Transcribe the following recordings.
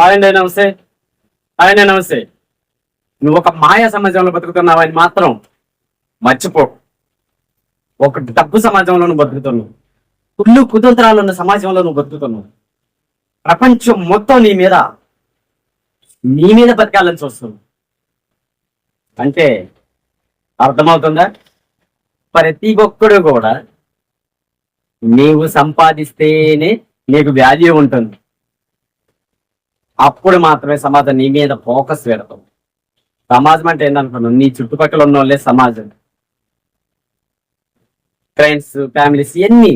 ఆయనే నమస్తే. ఆయనే నమస్తే. నువ్వు ఒక మాయా సమాజంలో బతుకుతున్నావని మాత్రం మర్చిపో. ఒక డబ్బు సమాజంలో నువ్వు బతుకుతున్నావు. కుళ్ళు కుతంత్రాలు ఉన్న సమాజంలో నువ్వు బతుకుతున్నావు. ప్రపంచం మొత్తం నీ మీద నీ మీద బతకాలని చూస్తున్నావు. అంటే అర్థమవుతుందా? ప్రతి ఒక్కడు కూడా నీవు సంపాదిస్తేనే నీకు వాల్యూ ఉంటుంది. అప్పుడు మాత్రమే సమాజం నీ మీద ఫోకస్ పెడతాం సమాజం అంటే ఏంటనుకున్నావు నీ చుట్టుపక్కల ఉన్న వాళ్ళే సమాజం. ఫ్రెండ్స్ ఫ్యామిలీస్ ఇవన్నీ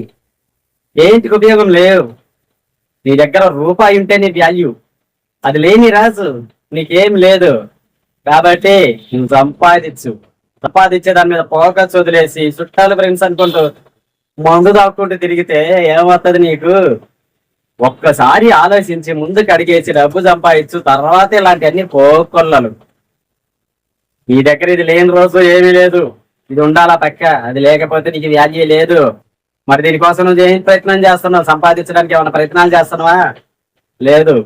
ఏంటికి ఉపయోగం లేవు. నీ దగ్గర రూపాయి ఉంటే నీ వాల్యూ అది లేని రాజు. నీకేం లేదు. కాబట్టి నువ్వు సంపాదించు. సంపాదించే దాని మీద ఫోకస్ వదిలేసి చుట్టాలు ఫ్రెండ్స్ అనుకుంటూ మందు దాక్కుంటూ తిరిగితే ఏమవుతుంది నీకు? ఒక్కసారి ఆలోచించి ముందుకు అడిగేసి డబ్బు సంపాదించు తర్వాత ఇలాంటివన్నీ పోకొల్లలు నీ దగ్గర ఇది లేని రోజు ఏమీ లేదు. ఇది ఉండాలా పక్క? అది లేకపోతే నీకు వాల్యూ లేదు. మరి దీనికోసం నువ్వు ఏం ప్రయత్నం చేస్తున్నావు? సంపాదించడానికి ఏమైనా ప్రయత్నాలు చేస్తున్నావా? లేదు.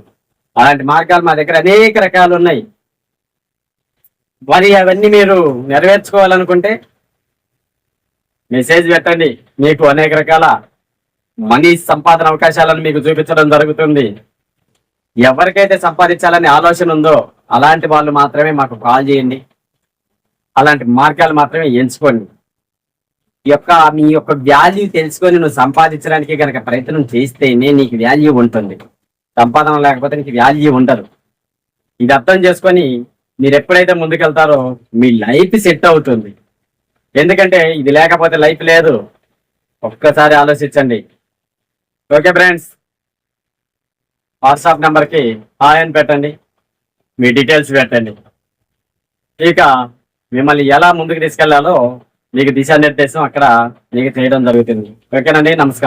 అలాంటి మార్గాలు మా దగ్గర అనేక రకాలు ఉన్నాయి. మరి అవన్నీ మీరు నెరవేర్చుకోవాలనుకుంటే మెసేజ్ పెట్టండి. మీకు అనేక రకాల మనీ సంపాదన అవకాశాలను మీకు చూపించడం జరుగుతుంది. ఎవరికైతే సంపాదించాలని ఆలోచన ఉందో అలాంటి వాళ్ళు మాత్రమే మాకు కాల్ చేయండి. అలాంటి మార్గాలు మాత్రమే ఎంచుకోండి. ఈ యొక్క మీ యొక్క వాల్యూ తెలుసుకొని నువ్వు సంపాదించడానికి కనుక ప్రయత్నం చేస్తేనే నీకు వాల్యూ ఉంటుంది. సంపాదన లేకపోతే నీకు వాల్యూ ఉండదు. ఇది అర్థం చేసుకొని మీరు ఎప్పుడైతే ముందుకెళ్తారో మీ లైఫ్ సెట్ అవుతుంది. ఎందుకంటే ఇది లేకపోతే లైఫ్ లేదు. ఒక్కసారి ఆలోచించండి. Okay friends. వాట్సాప్ నెంబర్కి హాయ్ అని పెట్టండి. మీ డీటెయిల్స్ పెట్టండి. ఇక మిమ్మల్ని ఎలా ముందుకు తీసుకెళ్ళాలో మీకు దిశానిర్దేశం అక్కడ మీకు చేయడం జరుగుతుంది. ఓకేనండి నమస్కారం.